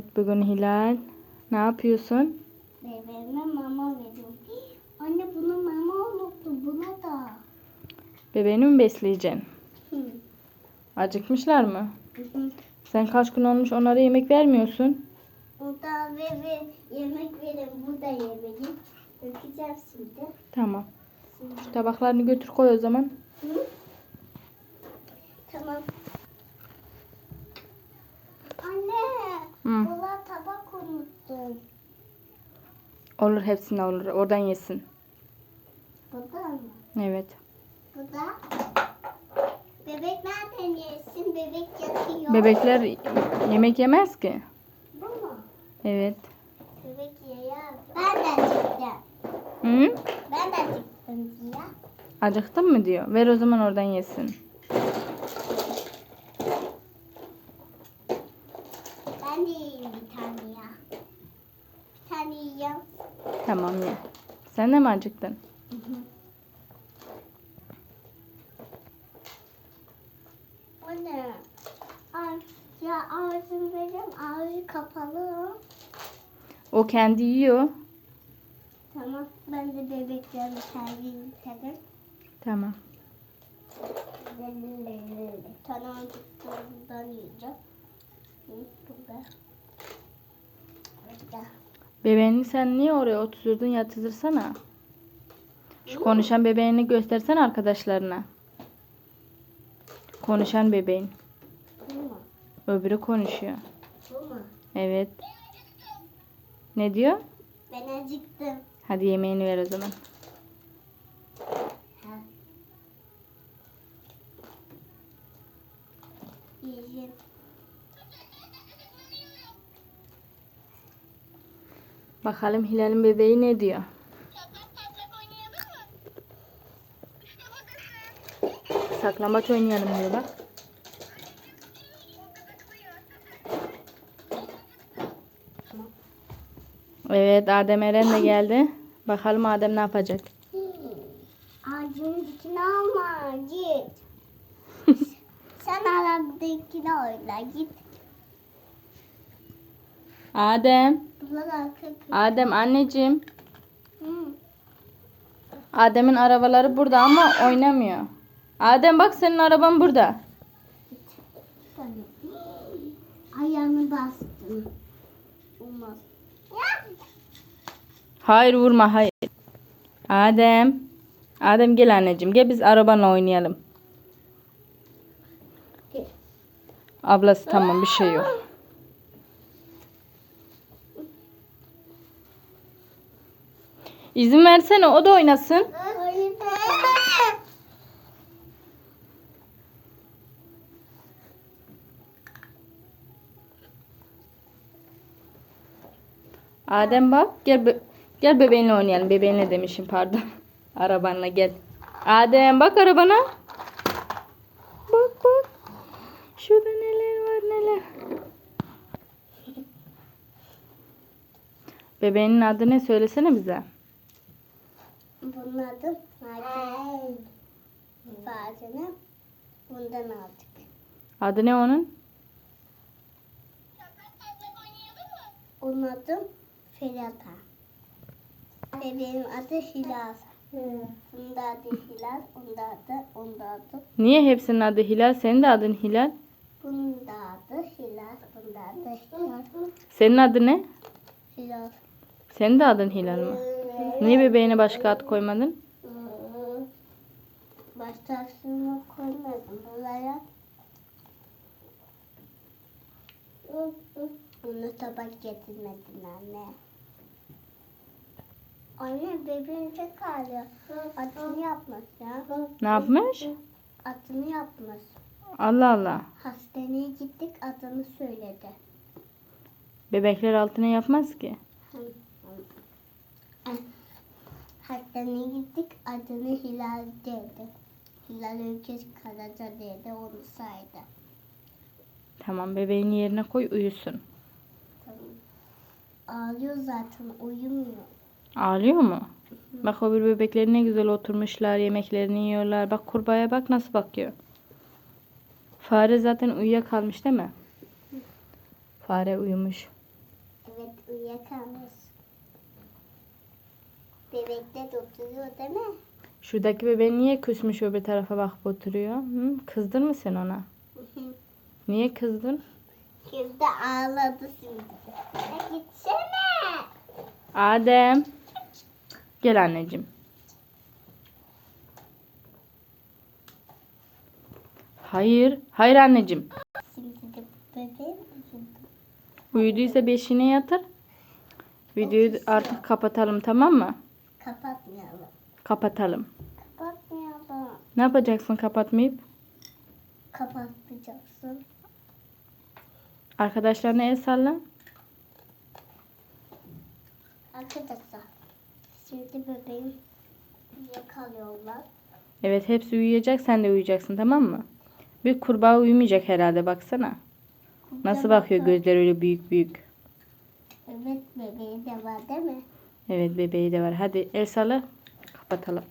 Evet bugün Hilal. Ne yapıyorsun? Bebeğime mama veriyorum. Anne bunu mama unuttu. Buna da. Bebeğini mi besleyeceksin? Hı. Acıkmışlar mı? Hı. Sen kaç gün olmuş onlara yemek vermiyorsun? O da ve ve yemek verin. Bu da yemeği. Dökeceğim şimdi. Tamam. Şimdi. Şu tabaklarını götür koy o zaman. Hı? Tamam. Anne. Hı. Buna tabak unuttum. Olur hepsine olur. Oradan yesin. Bu da mı? Evet. Bu da. Bebek nereden yesin? Bebek yatıyor. Bebekler yemek yemez ki. Bu mu? Evet. Bebek yiyor. Ben de çıktım. Hı? Ben de çıktım diye. Acıktın mı diyor. Ver o zaman oradan yesin. Ben de yiyeyim bir tane ya. Bir tane yiyeyim. Tamam ye. Sen de mi acıktın? O ne? Ay, ya ağzım benim ağzı kapalı. O kendi yiyor. Tamam ben de bebeklerimi terbiye ederim. Tamam. Bundan yiyeceğim. Burada. Bebeğini sen niye oraya oturdun yatırsana. Şu konuşan bebeğini göstersen arkadaşlarına. Konuşan bebeğin. Öbürü konuşuyor. Evet. Ne diyor? Ben acıktım. Hadi yemeğini ver o zaman. Yiyeceğim. Bakalım Hilal'in bebeği ne diyor. Saklambaç oynayalım diyor bak. Evet Adem Eren de geldi. Bakalım Adem ne yapacak. Ağacın dikini alma git. Sen aramdakini oyna git. Adem. Adem anneciğim. Adem'in arabaları burada ama oynamıyor. Adem bak senin araban burada. Ayağını bastım. Olmaz. Hayır vurma hayır. Adem. Adem gel anneciğim gel biz arabanla oynayalım. Ablası tamam bir şey yok. İzin versene o da oynasın. Adem bak gel be- gel bebeğinle oynayalım. Bebeğinle demişim pardon. Arabanla gel. Adem bak arabana. Bak bak. Şurada neler var neler. Bebeğinin adı ne söylesene bize. Bunun adı Macera. İfadeni bundan aldık. Adı ne onun? Onun adı Ferata. Bebeğim adı Hilal. Bunun da adı Hilal, onun da adı, onun da adı. Niye hepsinin adı Hilal? Senin de adın Hilal. Bunun da adı Hilal, bunun da adı Hilal. Senin adı ne? Hilal. Senin de adın Hilal mı? Niye bebeğine başka ad koymadın? Baştasını koymadım buraya. Bunu tabak getirmedin anne. Anne bebeğim çok ağrıyor. Atını yapmış ya. Ne yapmış? Atını yapmış. Allah Allah. Hastaneye gittik adını söyledi. Bebekler altına yapmaz ki. Hastaneye gittik adını Hilal dedi. Hilal Öküz Karaca dedi onu saydı. Tamam bebeğini yerine koy uyusun. Tamam. Ağlıyor zaten uyumuyor. Ağlıyor mu? Bak o bir bebekleri ne güzel oturmuşlar yemeklerini yiyorlar. Bak kurbağaya bak nasıl bakıyor. Fare zaten uyuyakalmış değil mi? Fare uyumuş. Evet uyuyakalmış. Bebekler de oturuyor değil mi? Şuradaki bebeğin niye küsmüş öbür tarafa bakıp oturuyor? Hı? Kızdın mı sen ona? Niye kızdın? Şimdi ağladı şimdi. Ya gitsene. Adem. Gel anneciğim. Hayır. Hayır anneciğim. Şimdi de bebeğim üzüldü. Uyuduysa beşiğine yatır. Videoyu artık kapatalım tamam mı? Kapatalım. Kapatmayalım. Ne yapacaksın kapatmayıp? Kapatmayacaksın. Arkadaşlarına el salla. Arkadaşlar. Şimdi bebeğim yakalıyorlar. Evet hepsi uyuyacak sen de uyuyacaksın tamam mı? Bir kurbağa uyumayacak herhalde baksana. Nasıl bakıyor gözler öyle büyük büyük. Evet bebeği de var değil mi? Evet bebeği de var. Hadi el salla kapatalım.